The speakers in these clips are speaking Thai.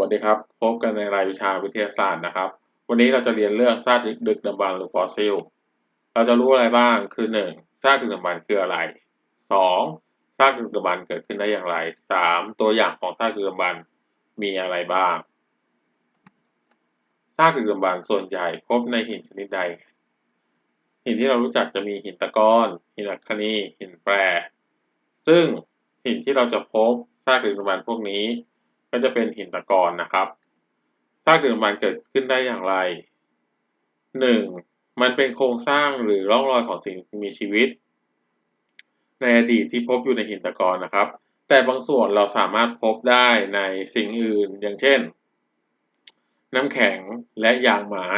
วัสดีครับ พบกันในรายวิชาวิทยาศาสตร์นะครับ วันนี้เราจะเรียนเรื่องซากดึกดำบรรพ์หรือฟอสซิล เราจะรู้อะไรบ้าง คือ 1. ซากดึกดำบรรพ์คืออะไร 2. ซากดึกดำบรรพ์เกิดขึ้นได้อย่างไร 3. ตัวอย่างของซากดึกดำบรรพ์มีอะไรบ้าง ซากดึกดำบรรพ์ส่วนใหญ่พบในหินชนิดใด หินที่เรารู้จักจะมีหินตะกอนหินอัคคนีหินแปร ซึ่งหินที่เราจะพบซากดึกดำบรรพ์พวกนี้ ก็จะเป็นหินตะกอนนะครับซากดึกดำบรรพ์เกิดขึ้นได้อย่างไร 1. มันเป็นโครงสร้างหรือร่องรอยของสิ่งมีชีวิต ในอดีตที่พบอยู่ในหินตะกอนนะครับ แต่บางส่วนเราสามารถพบได้ในสิ่งอื่นอย่างเช่น น้ำแข็งและยางไม้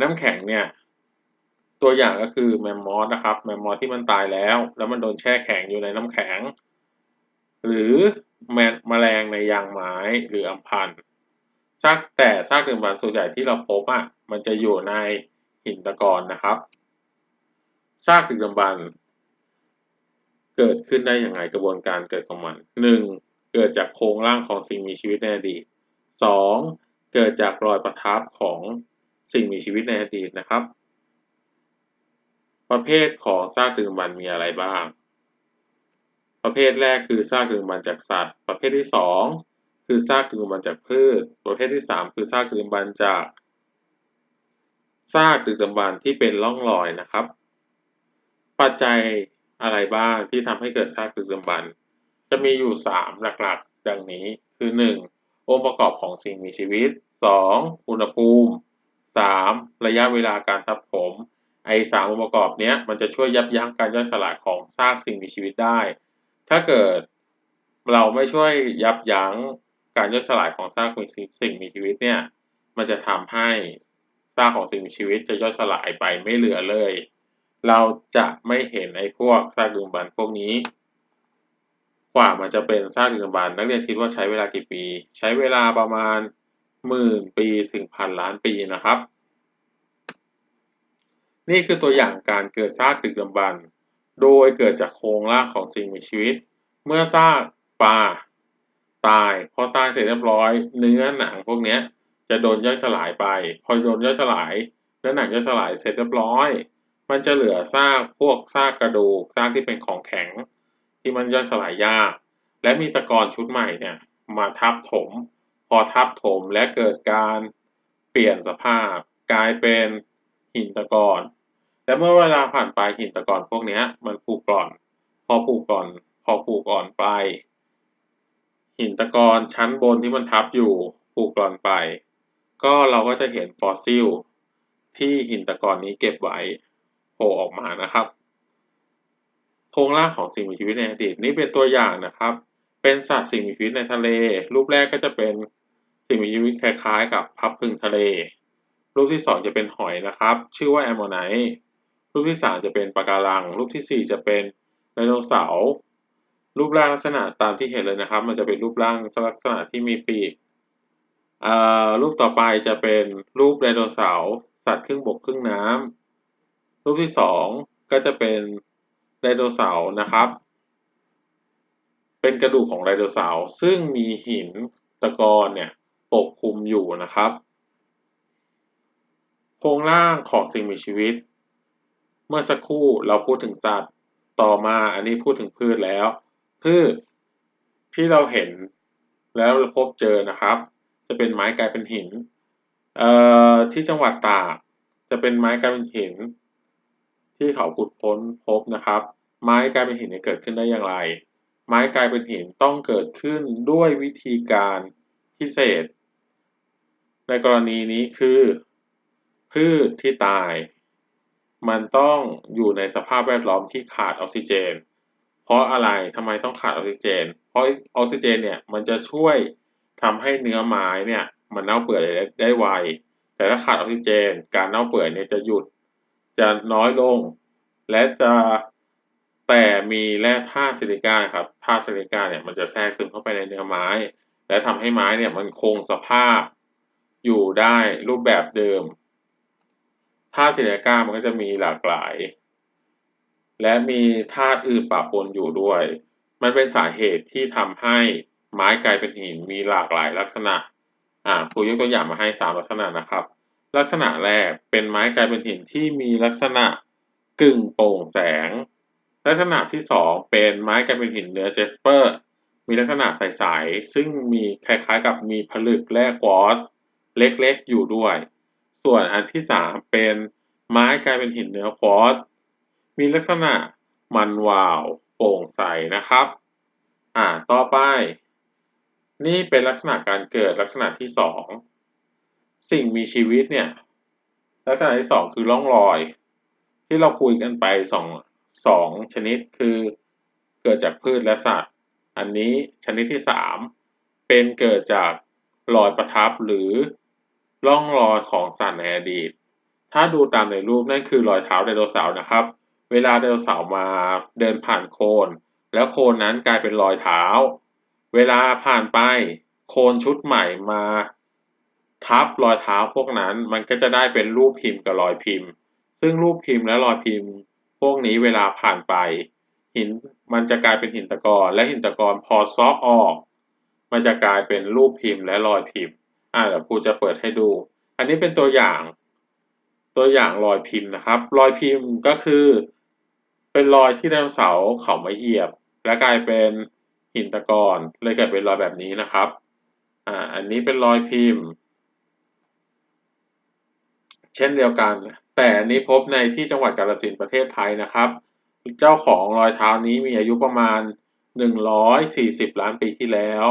น้ำแข็งเนี่ยตัวอย่างก็คือแมมมอสนะครับแมมมอสที่มันตายแล้ว แล้วมันโดนแช่แข็งอยู่ในน้ำแข็ง หรือแมแมลงในยางไม้หรืออัมพันธ์ซากแต่ซากดึกดำบรรพ์ส่วนใหญ่ที่เราพบอะมันจะอยู่ในหินตะกอนนะครับซากดึกดำบรรพ์เกิดขึ้นได้อย่างไรกระบวนการเกิดของมัน 1. เกิดจากโครงร่างของสิ่งมีชีวิตในอดีต 2. เกิดจากรอยประทับของสิ่งมีชีวิตในอดีตนะครับ ประเภทของซากดึกดำบรรพ์มีอะไรบ้าง ประเภทแรกคือซากดึกดำบรรพ์จากสัตว์ ประเภทที่ 2 คือซากดึกดำบรรพ์จากพืช ประเภทที่ 3 คือซากดึกดำบรรพ์จากซากดึกดำบรรพ์ที่เป็นร่องรอยนะครับ ปัจจัยอะไรบ้างที่ทำให้เกิดซากดึกดำบรรพ์จะมีอยู่ 3 หลักๆ ดังนี้คือ 1. องค์ประกอบของสิ่งมีชีวิต 2. อุณหภูมิ 3. ระยะเวลาการทับถมไอ้สามองค์ประกอบเนี้ยมันจะช่วยยับยั้งการย่อยสลายของซากสิ่งมีชีวิตได้ ถ้าเกิดเราไม่ช่วยยับยั้งการย่อยสลายของซากสิ่งมีชีวิตเนี่ย มันจะทำให้ซากของสิ่งมีชีวิตจะย่อยสลายไปไม่เหลือเลย เราจะไม่เห็นไอ้พวกซากดึกดำบรรพ์พวกนี้ กว่ามันจะเป็นซากดึกดำบรรพ์นักเรียนคิดว่าใช้เวลากี่ปี ใช้เวลาประมาณหมื่นปีถึงพันล้านปีนะครับ นี่คือตัวอย่างการเกิดซากดึกดำบรรพ์ โดยเกิดจากโครงร่างของสิ่งมีชีวิต เมื่อซากปลาตาย พอตายเสร็จเรียบร้อย เนื้อหนังพวกนี้จะโดนย่อยสลายไป พอโดนย่อยสลาย เนื้อหนังย่อยสลายเสร็จเรียบร้อย มันจะเหลือซากพวกซากกระดูกซากที่เป็นของแข็ง ที่มันย่อยสลายยาก และมีตะกอนชุดใหม่เนี่ยมาทับถม พอทับถมและเกิดการเปลี่ยนสภาพ กลายเป็นหินตะกอน แต่เมื่อเวลาผ่านไปหินตะกอนพวกนี้มันผุกร่อน พอผุกร่อน พอผุกร่อนไป หินตะกอนชั้นบนที่มันทับอยู่ผุกร่อนไป ก็เราก็จะเห็นฟอสซิล ที่หินตะกอนนี้เก็บไว้โผล่ออกมานะครับโครงร่างของสิ่งมีชีวิตในอดีตนี่เป็นตัวอย่างนะครับ เป็นสัตว์สิ่งมีชีวิตในทะเล รูปแรกก็จะเป็นสิ่งมีชีวิตคล้ายๆ กับพับพึ่งทะเล รูปที่สองจะเป็นหอยนะครับ ชื่อว่าแอมโมไนท์ รูปที่สามจะเป็นปะการัง รูปที่สี่จะเป็นไดโนเสาร์รูปร่างลักษณะตามที่เห็นเลยนะครับ มันจะเป็นรูปร่างลักษณะที่มีปีกรูปต่อไปจะเป็นรูปไดโนเสาร์สัตว์ครึ่งบกครึ่งน้ำรูปที่สองก็จะเป็นไดโนเสาร์นะครับ เป็นกระดูกของไดโนเสาร์ซึ่งมีหินตะกอนเนี่ยปกคลุมอยู่นะครับ โครงร่างของสิ่งมีชีวิต เมื่อสักครู่เราพูดถึงสัตว์ ต่อมาอันนี้พูดถึงพืชแล้ว พืชที่เราเห็นแล้วเราพบเจอนะครับ จะเป็นไม้กลายเป็นหินเอ่อที่จังหวัดตากจะเป็นไม้กลายเป็นหิน ที่เขาขุดพ้นพบนะครับ ไม้กลายเป็นหินเกิดขึ้นได้อย่างไร ไม้กลายเป็นหินต้องเกิดขึ้นด้วยวิธีการพิเศษ ในกรณีนี้คือ พืชที่ตาย มันต้องอยู่ในสภาพแวดล้อมที่ขาดออกซิเจน เพราะอะไรทำไมต้องขาดออกซิเจน เพราะออกซิเจนเนี่ยมันจะช่วยทำให้เนื้อไม้เนี่ยมันเน่าเปื่อยได้ไว แต่ถ้าขาดออกซิเจน การเน่าเปื่อยเนี่ยจะหยุดจะน้อยลง และจะแต่มีแร่ธาตุซิลิก้าครับธาตุซิลิก้าเนี่ยมันจะแทรกซึมเข้าไปในเนื้อไม้ และทำให้ไม้เนี่ยมันคงสภาพอยู่ได้รูปแบบเดิม ธาตุซิลิก้ามันก็จะมีหลากหลาย และมีธาตุอื่นปะปนอยู่ด้วย มันเป็นสาเหตุที่ทำให้ไม้กลายเป็นหินมีหลากหลายลักษณะ อ่าครูยกตัวอย่างมาให้สามลักษณะนะครับ ลักษณะแรกเป็นไม้กลายเป็นหินที่มีลักษณะกึ่งโปร่งแสง ลักษณะที่สองเป็นไม้กลายเป็นหินเนื้อเจสเปอร์ มีลักษณะใสๆซึ่งมีคล้ายๆกับมีผลึกแร่ควอตซ์เล็กๆอยู่ด้วย ส่วนอันที่สามเป็นไม้กลายเป็นหินเนื้อควอตซ์มีลักษณะมันวาวโปร่งใสนะครับ อ่า ต่อไป นี่เป็นลักษณะการเกิดลักษณะที่สองสิ่งมีชีวิตเนี่ย ลักษณะที่สองคือร่องรอย ที่เราคุยกันไปสองสองชนิดคือเกิดจากพืชและสัตว์ อันนี้ชนิดที่สามเป็นเกิดจากรอยประทับหรือ ร่องรอยของสัตว์ในอดีต ถ้าดูตามในรูปนั่นคือรอยเท้าไดโนเสาร์นะครับ เวลาไดโนเสาร์มาเดินผ่านโคลนแล้วโคลนนั้นกลายเป็นรอยเท้า เวลาผ่านไปโคลนชุดใหม่มาทับรอยเท้าพวกนั้นมันก็จะได้เป็นรูปพิมพ์กับรอยพิมพ์ ซึ่งรูปพิมพ์และรอยพิมพ์ พวกนี้เวลาผ่านไป หินมันจะกลายเป็นหินตะกอนและหินตะกอนพอซอกออก มันจะกลายเป็นรูปพิมพ์และรอยพิมพ์ อ่าเดี๋ยวครูจะเปิดให้ดู อันนี้เป็นตัวอย่าง ตัวอย่างรอยพิมพ์นะครับ รอยพิมพ์ก็คือ เป็นรอยที่ไดโนเสาร์เขามาเหยียบ และกลายเป็นหินตะกอนเลยเกิดเป็นรอยแบบนี้นะครับอ่าอันนี้เป็นรอยพิมพ์ เช่นเดียวกัน แต่อันนี้พบในที่จังหวัดกาฬสินธุ์ประเทศไทยนะครับ เจ้าของรอยเท้านี้มีอายุประมาณ 140 ล้านปีที่แล้ว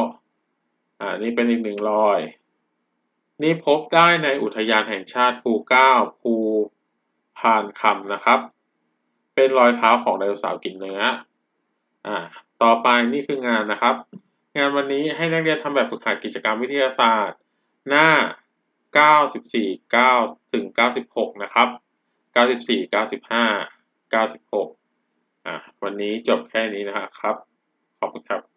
อ่านี่เป็นอีกหนึ่งรอย นี่พบได้ในอุทยานแห่งชาติภูเก้าภูพานคำนะครับ เป็นรอยเท้าของไดโนเสาร์กินเนื้ออ่าต่อไปนี่คืองานนะครับ งานวันนี้ให้นักเรียนทำแบบฝึกหัดกิจกรรมวิทยาศาสตร์ หน้า 94 9ถึง96 นะครับ 94 95 96อ่าวันนี้จบแค่นี้นะครับ ขอบคุณครับ